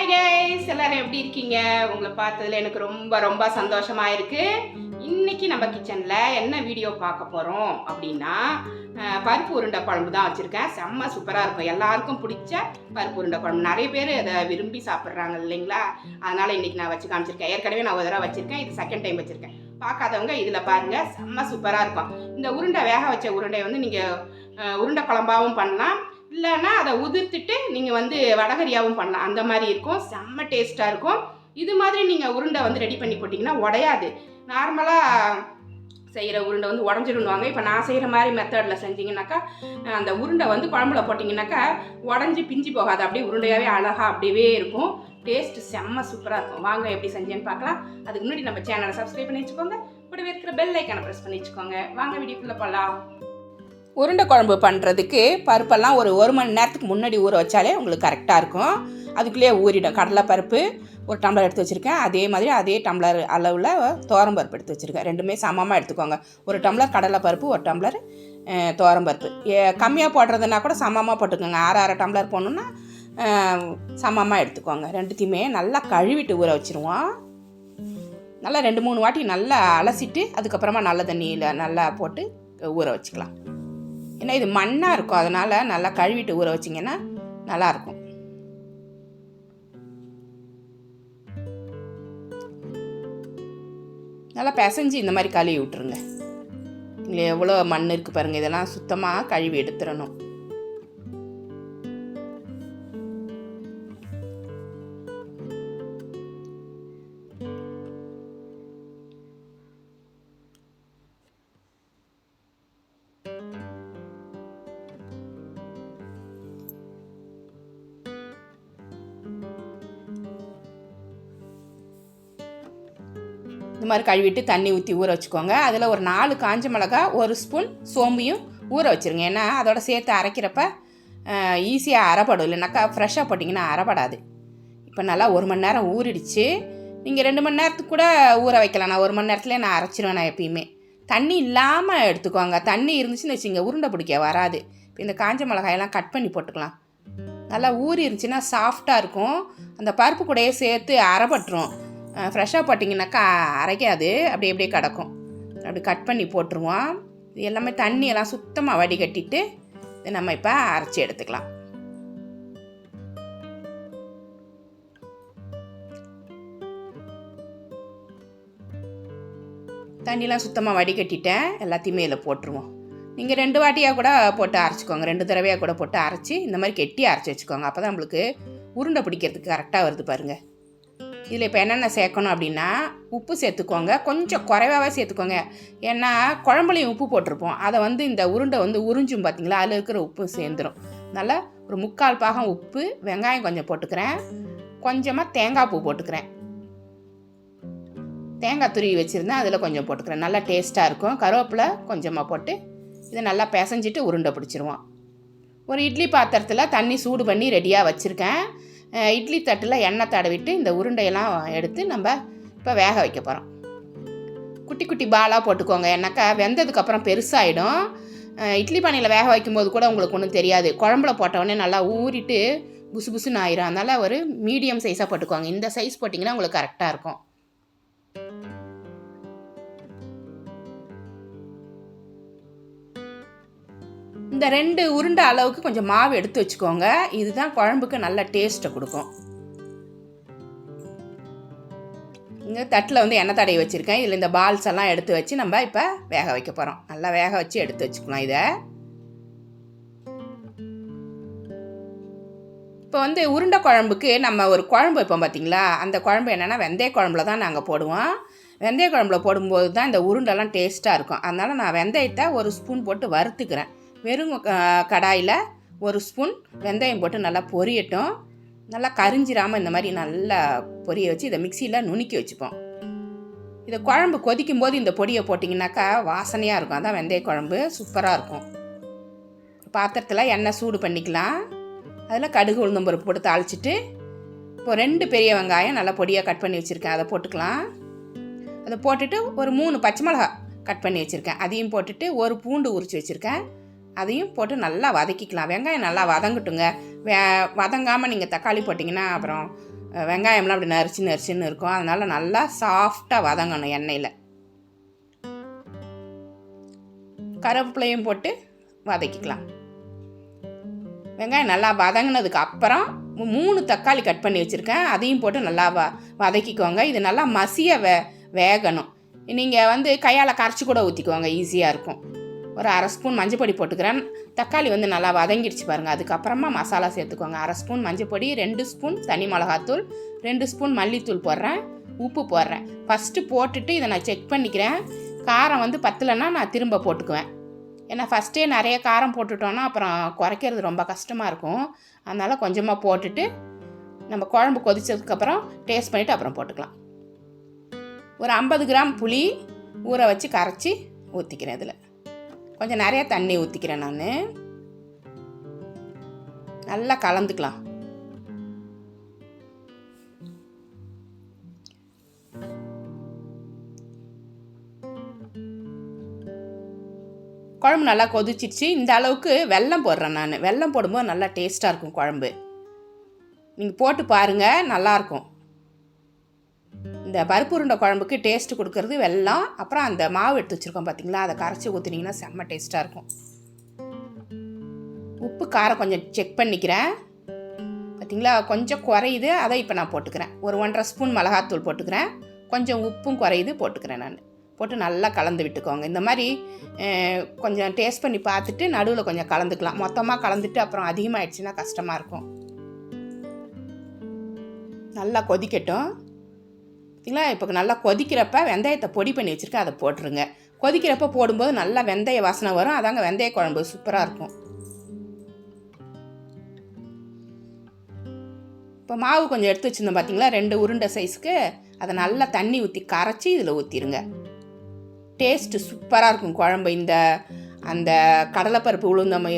Hi guys எல்லாரும் எப்படி இருக்கீங்க? உங்களை பார்த்ததுல எனக்கு ரொம்ப ரொம்ப சந்தோஷமா இருக்கு. இன்னைக்கு நம்ம கிச்சனில் என்ன வீடியோ பார்க்க போகிறோம் அப்படின்னா பருப்பு உருண்டை குழம்பு தான் வச்சுருக்கேன். செம்ம சூப்பராக இருக்கும். எல்லாருக்கும் பிடிச்ச பருப்பு உருண்டை குழம்பு. நிறைய பேர் அதை விரும்பி சாப்பிட்றாங்க இல்லைங்களா? அதனால் இன்னைக்கு நான் வச்சு காமிச்சிருக்கேன். ஏற்கனவே நான் ஒரு தடவை வச்சுருக்கேன். இது செகண்ட் டைம் வச்சுருக்கேன். பார்க்காதவங்க இதில் பாருங்கள் செம்ம சூப்பராக இருக்கும். இந்த உருண்டை வேக வச்ச உருண்டை வந்து நீங்கள் உருண்டை குழம்பாகவும் பண்ணலாம். இல்லைன்னா அதை உதிர்த்துட்டு நீங்கள் வந்து வடகரியாவும் பண்ணலாம். அந்த மாதிரி இருக்கும். செம்ம டேஸ்ட்டாக இருக்கும். இது மாதிரி நீங்கள் உருண்டை வந்து ரெடி பண்ணி போட்டிங்கன்னா உடையாது. நார்மலாக செய்கிற உருண்டை வந்து உடஞ்சிடுவாங்க இப்போ நான் செய்கிற மாதிரி மெத்தடில் செஞ்சீங்கன்னாக்கா அந்த உருண்டை வந்து குழம்புல போட்டிங்கனாக்கா உடஞ்சி பிஞ்சு போகாது. அப்படியே உருண்டையாகவே அழகாக அப்படியே இருக்கும். டேஸ்ட் செம்ம சூப்பராக இருக்கும். வாங்க எப்படி செஞ்சேன்னு பார்க்கலாம். அதுக்கு முன்னாடி நம்ம சேனலை சப்ஸ்கிரைப் பண்ணி வச்சுக்கோங்க. கூடவே இருக்கிற பெல் ஐக்கானை ப்ரெஸ் பண்ணி வச்சுக்கோங்க. வாங்க வீடியோக்குள்ளே போகலாம் உருண்டை குழம்பு பண்ணுறதுக்கு பருப்பெல்லாம் ஒரு ஒரு மணி நேரத்துக்கு முன்னாடி ஊற வச்சாலே உங்களுக்கு கரெக்டாக இருக்கும். அதுக்குள்ளேயே ஊறிடும். கடலைப்பருப்பு ஒரு டம்ளர் எடுத்து வச்சுருக்கேன். அதே மாதிரி அதே டம்ளர் அளவில் துவரம் பருப்பு எடுத்து வச்சுருக்கேன். ரெண்டுமே சமமாக எடுத்துக்கோங்க. ஒரு டம்ளர் கடலைப்பருப்பு ஒரு டம்ளர் அஹ், துவரம் பருப்பு. கம்மியாக போடுறதுனா கூட சமமாக போட்டுக்கோங்க. அரை அரை டம்ளர் போடணுன்னா சமமாக எடுத்துக்கோங்க. ரெண்டுத்தையுமே நல்லா கழுவிட்டு ஊற வச்சுருவோம். நல்லா ரெண்டு மூணு வாட்டி நல்லா அலசிட்டு அதுக்கப்புறமா நல்ல தண்ணியில் நல்லா போட்டு ஊற வச்சுக்கலாம். ஏன்னா இது மண்ணாக இருக்கும். அதனால் நல்லா கழுவிட்டு ஊற வச்சிங்கன்னா நல்லாயிருக்கும். நல்லா பிசைஞ்சு இந்த மாதிரி கழுவி விட்டுருங்க. இங்கே எவ்வளோ மண் இருக்குது பாருங்கள் இதெல்லாம் சுத்தமாக கழுவி எடுத்துடணும். இந்த மாதிரி கழுவிட்டு தண்ணி ஊற்றி ஊற வச்சுக்கோங்க. அதில் ஒரு நாலு காஞ்ச மிளகா ஒரு ஸ்பூன் சோம்பையும் ஊற வச்சுருங்க. ஏன்னா அதோட சேர்த்து அரைக்கிறப்ப ஈஸியாக அரைப்படும். இல்லைனாக்கா ஃப்ரெஷ்ஷாக போட்டிங்கன்னா அரைப்படாது. இப்போ நல்லா ஒரு மணி நேரம் ஊறிடுச்சு. நீங்கள் ரெண்டு மணி நேரத்துக்கு கூட ஊற வைக்கலாம். நான் ஒரு மணி நேரத்துலேயே நான் அரைச்சிருவேன் நான் எப்பயுமே. தண்ணி இல்லாமல் எடுத்துக்கோங்க. தண்ணி இருந்துச்சுன்னு வச்சுங்க உருண்டை பிடிக்க வராது. இப்போ இந்த காஞ்ச மிளகாயெல்லாம் கட் பண்ணி போட்டுக்கலாம். நல்லா ஊறி இருந்துச்சுன்னா சாஃப்டாக இருக்கும். அந்த பருப்பு கூடையே சேர்த்து அரைப்பட்டுரும். ஃப்ரெஷ்ஷாக போட்டிங்கனாக்கா அரைக்காது. அப்படி அப்படியே கிடக்கும். அப்படி கட் பண்ணி போட்டுருவோம். இது எல்லாமே தண்ணியெல்லாம் சுத்தமாக வடிகட்டிட்டு இதை நம்ம இப்போ அரைச்சி எடுத்துக்கலாம். தண்ணிலாம் சுத்தமாக வடிகட்டிட்டேன். எல்லாத்தையுமே இதில் போட்டுருவோம். நீங்கள் ரெண்டு வாட்டியாக கூட போட்டு அரைச்சிக்கோங்க. ரெண்டு தடவையாக கூட போட்டு அரைச்சி இந்த மாதிரி கெட்டி அரைச்சி வச்சுக்கோங்க. அப்போ தான் நம்மளுக்கு உருண்டை பிடிக்கிறதுக்கு கரெக்டாக வருது பாருங்கள் இதில் இப்போ என்னென்ன சேர்க்கணும் அப்படின்னா உப்பு சேர்த்துக்கோங்க. கொஞ்சம் குறைவாகவே சேர்த்துக்கோங்க. ஏன்னா குழம்புலையும் உப்பு போட்டிருப்போம். அதை வந்து இந்த உருண்டை வந்து உறிஞ்சும் பார்த்தீங்களா? அதில் இருக்கிற உப்பு சேர்ந்துடும் அதனால் ஒரு முக்கால் பாகம் உப்பு வெங்காயம் கொஞ்சம் போட்டுக்கிறேன். கொஞ்சமாக தேங்காய் பூ போட்டுக்கிறேன். தேங்காய் துருவி வச்சுருந்தேன். அதில் கொஞ்சம் போட்டுக்கிறேன். நல்லா டேஸ்ட்டாக இருக்கும். கருவேப்பிலை கொஞ்சமாக போட்டு இதை நல்லா பிசைஞ்சிட்டு உருண்டை பிடிச்சிருவோம். ஒரு இட்லி பாத்திரத்தில் தண்ணி சூடு பண்ணி ரெடியாக வச்சுருக்கேன். இட்லி தட்டில் எண்ணெய் தடவிட்டு இந்த உருண்டையெல்லாம் எடுத்து நம்ம இப்போ வேக வைக்க போகிறோம் குட்டி குட்டி பாலாக போட்டுக்கோங்க. ஏன்னாக்கா வெந்ததுக்கப்புறம் பெருசாகிடும் இட்லி பானையில் வேக வைக்கும்போது கூட உங்களுக்கு ஒன்றும் தெரியாது. குழம்புல போட்டவுடனே நல்லா ஊறிட்டு புசு புசுன்னு ஆயிரும். அதனால் ஒரு மீடியம் சைஸாக போட்டுக்கோங்க. இந்த சைஸ் போட்டிங்கன்னா உங்களுக்கு கரெக்டாக இருக்கும். இந்த ரெண்டு உருண்டை அளவுக்கு கொஞ்சம் மாவு எடுத்து வச்சுக்கோங்க. இதுதான் குழம்புக்கு நல்ல டேஸ்ட்டை கொடுக்கும். இங்கே தட்டில் வந்து எண்ணெய் தடவி வச்சுருக்கேன். இதில் இந்த பால்ஸ் எல்லாம் எடுத்து வச்சு நம்ம இப்போ வேக வைக்க போகிறோம் நல்லா வேக வச்சு எடுத்து வச்சுக்கலாம் இதை. இப்போ வந்து உருண்டை குழம்புக்கு நம்ம ஒரு குழம்பு வைப்போம் பார்த்தீங்களா அந்த குழம்பு என்னென்னா வெந்தய குழம்புல தான் நாங்கள் போடுவோம். வெந்தய குழம்புல போடும்போது தான் இந்த உருண்டெல்லாம் டேஸ்ட்டாக இருக்கும். அதனால் நான் வெந்தயத்தை ஒரு ஸ்பூன் போட்டு வறுத்துக்கிறேன். வெறும் க- கடாயில் ஒரு ஸ்பூன் வெந்தயம் போட்டு நல்லா பொரியட்டும். நல்லா கரிஞ்சிராமல் இந்த மாதிரி நல்லா பொரிய வச்சு இதை மிக்சியில் நுணுக்கி வச்சுப்போம். இதை குழம்பு கொதிக்கும் போது இந்த பொடியை போட்டிங்கனாக்கா வாசனையாக இருக்கும். அதான் வெந்தய குழம்பு. சூப்பராக இருக்கும். பாத்திரத்தில் எண்ணெய் சூடு பண்ணிக்கலாம். அதில் கடுகு உளுந்தம் பருப்பு போட்டு தாளிச்சிட்டு இப்போ ரெண்டு பெரிய வெங்காயம் நல்லா பொடியாக கட் பண்ணி வச்சுருக்கேன். அதை போட்டுக்கலாம். அதை போட்டுட்டு ஒரு மூணு பச்சை மிளகா கட் பண்ணி வச்சுருக்கேன். அதையும் போட்டுட்டு ஒரு பூண்டு உரித்து வச்சுருக்கேன். அதையும் போட்டு நல்லா வதக்கிக்கலாம். வெங்காயம் நல்லா வதங்கட்டுங்க. வே வதங்காமல் நீங்கள் தக்காளி போட்டிங்கன்னா அப்புறம் வெங்காயம்லாம் அப்படி நரிச்சு நரிச்சுன்னு இருக்கும். அதனால் நல்லா சாஃப்டாக வதங்கணும் எண்ணெயில். கருவேப்பிலையும் போட்டு வதக்கிக்கலாம். வெங்காயம் நல்லா வதங்கினதுக்கு அப்புறம் மூணு தக்காளி கட் பண்ணி வச்சுருக்கேன். அதையும் போட்டு நல்லா வ வதக்கிக்கோங்க. இது நல்லா மசிய வே வேகணும். நீங்கள் வந்து கையால் கரைச்சி கூட ஊற்றிக்குவாங்க ஈஸியாக இருக்கும். ஒரு அரை ஸ்பூன் மஞ்சப்பொடி போட்டுக்கிறேன். தக்காளி வந்து நல்லா வதங்கிடுச்சு பாருங்கள் அதுக்கப்புறமா மசாலா சேர்த்துக்கோங்க. அரை ஸ்பூன் மஞ்சப்பொடி ரெண்டு ஸ்பூன் தனி மிளகாத்தூள் ரெண்டு ஸ்பூன் மல்லித்தூள் போடுறேன். உப்பு போடுறேன். ஃபஸ்ட்டு போட்டுட்டு இதை நான் செக் பண்ணிக்கிறேன். காரம் வந்து பத்தலைன்னா நான் திரும்ப போட்டுக்குவேன். ஏன்னா ஃபஸ்ட்டே நிறைய காரம் போட்டுட்டோன்னா அப்புறம் குறைக்கிறது ரொம்ப கஷ்டமாக இருக்கும். அதனால் கொஞ்சமாக போட்டுட்டு நம்ம குழம்பு கொதித்ததுக்கப்புறம் டேஸ்ட் பண்ணிவிட்டு அப்புறம் போட்டுக்கலாம். ஒரு ஐம்பது கிராம் புளி ஊற வச்சு கரைச்சி ஊற்றிக்கிறேன் இதில். கொஞ்சம் நிறைய தண்ணி ஊற்றிக்கிறேன் நான். நல்லா கலந்துக்கலாம். குழம்பு நல்லா கொதிச்சிருச்சு இந்த அளவுக்கு வெல்லம் போடுறேன் நான். வெல்லம் போடும்போது நல்லா டேஸ்ட்டாக இருக்கும் குழம்பு. நீங்கள் போட்டு பாருங்கள் நல்லாயிருக்கும் இந்த பருப்பு உருண்டை குழம்புக்கு டேஸ்ட் கொடுக்கறது வெள்ளம் அப்புறம் அந்த மாவு எடுத்து வச்சுருக்கோம் பார்த்தீங்களா அதை கரைச்சி ஊற்றினீங்கன்னா செம்ம டேஸ்ட்டாக இருக்கும். உப்பு காரம் கொஞ்சம் செக் பண்ணிக்கிறேன். பார்த்தீங்களா கொஞ்சம் குறையுது அதை இப்போ நான் போட்டுக்கிறேன். ஒரு ஒன்றரை ஸ்பூன் மிளகாத்தூள் போட்டுக்கிறேன். கொஞ்சம் உப்பும் குறையுது போட்டுக்கிறேன் நான். போட்டு நல்லா கலந்து விட்டுக்கோங்க. இந்த மாதிரி கொஞ்சம் டேஸ்ட் பண்ணி பார்த்துட்டு நடுவில் கொஞ்சம் கலந்துக்கலாம். மொத்தமாக கலந்துட்டு அப்புறம் அதிகமாகிடுச்சுன்னா கஷ்டமாக இருக்கும். நல்லா கொதிக்கட்டும். பார்த்தீங்களா இப்போ நல்லா கொதிக்கிறப்ப வெந்தயத்தை பொடி பண்ணி வச்சுருக்கேன் அதை போட்டுருங்க. கொதிக்கிறப்ப போடும்போது நல்லா வெந்தய வாசனை வரும். அதாங்க வெந்தய குழம்பு சூப்பராக இருக்கும். இப்போ மாவு கொஞ்சம் எடுத்து வச்சுருந்தோம் பார்த்தீங்களா ரெண்டு உருண்டை சைஸ்க்கு அதை நல்லா தண்ணி ஊற்றி கரைச்சி இதில் ஊற்றிடுங்க டேஸ்ட்டு சூப்பராக இருக்கும் குழம்பு. இந்த அந்த கடலைப்பருப்பு உளுந்தம்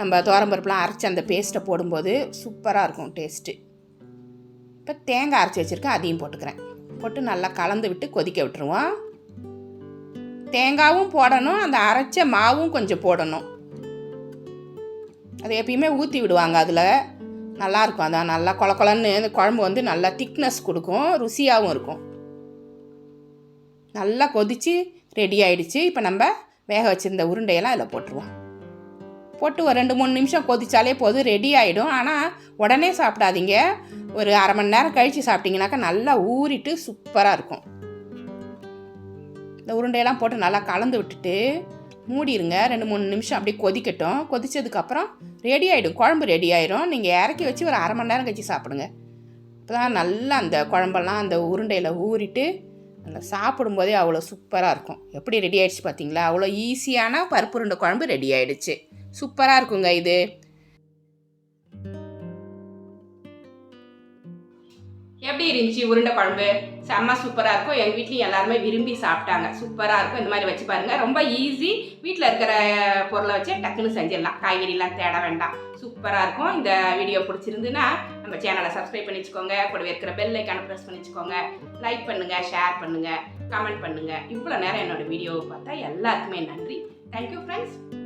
நம்ம தோரம்பருப்புலாம் அரைச்சி அந்த பேஸ்ட்டை போடும்போது சூப்பராக இருக்கும் டேஸ்ட்டு இப்போ தேங்காய் அரைச்சி வச்சுருக்கேன் அதையும் போட்டுக்கிறேன். போட்டு நல்லா கலந்து விட்டு கொதிக்க விட்டுருவோம். தேங்காயும் போடணும் அந்த அரைச்ச மாவும் கொஞ்சம் போடணும். அது எப்பயுமே ஊற்றி விடுவாங்க அதில். நல்லாயிருக்கும் அதான் நல்லா கொல கொலன்னு இந்த குழம்பு வந்து நல்லா திக்னஸ் கொடுக்கும் ருசியாகவும் இருக்கும். நல்லா கொதித்து ரெடி ஆயிடுச்சு. இப்போ நம்ம வேக வச்சுருந்த உருண்டையெல்லாம் அதில் போட்டுருவோம். போட்டு ஒரு ரெண்டு மூணு நிமிஷம் கொதிச்சாலே போதும் ரெடி ஆகிடும் ஆனால் உடனே சாப்பிடாதீங்க. ஒரு அரை மணி நேரம் கழித்து சாப்பிட்டீங்கனாக்கா நல்லா ஊறிட்டு சூப்பராக இருக்கும். இந்த உருண்டையெல்லாம் போட்டு நல்லா கலந்து விட்டுட்டு மூடிடுங்க ரெண்டு மூணு நிமிஷம் அப்படியே கொதிக்கட்டும். கொதித்ததுக்கப்புறம் ரெடி ஆகிடும் குழம்பு ரெடி ஆயிடும் நீங்கள் இறக்கி வச்சு ஒரு அரை மணி நேரம் கழிச்சு சாப்பிடுங்க. இப்போ தான் நல்லா அந்த குழம்பெல்லாம் அந்த உருண்டையில் ஊறிட்டு நல்லா சாப்பிடும்போதே அவ்வளோ சூப்பராக இருக்கும். எப்படி ரெடி ஆயிடுச்சு பார்த்தீங்களா? அவ்வளோ ஈஸியான பருப்பு உருண்டை குழம்பு ரெடி ஆயிடுச்சு. சூப்பராக இருக்குங்க இது. எப்படி இருந்துச்சு உருண்டை குழம்பு? செம்ம சூப்பராக இருக்கும். எங்கள் வீட்லேயும் எல்லாருமே விரும்பி சாப்பிட்டாங்க. சூப்பராக இருக்கும். இந்த மாதிரி வச்சு பாருங்கள் ரொம்ப ஈஸி வீட்டில் இருக்கிற பொருளை வச்சு டக்குன்னு செஞ்சிடலாம். காய்கறிலாம் தேட வேண்டாம். சூப்பராக இருக்கும். இந்த வீடியோ பிடிச்சிருந்துன்னா நம்ம சேனலை சப்ஸ்கிரைப் பண்ணி வச்சுக்கோங்க. கூடவே இருக்கிற பெல் ஐக்கான ப்ரெஸ் பண்ணி வச்சுக்கோங்க. லைக் பண்ணுங்கள் ஷேர் பண்ணுங்கள் கமெண்ட் பண்ணுங்கள் இவ்வளோ நேரம் என்னோட வீடியோவை பார்த்தா எல்லாருக்குமே நன்றி. Thank you friends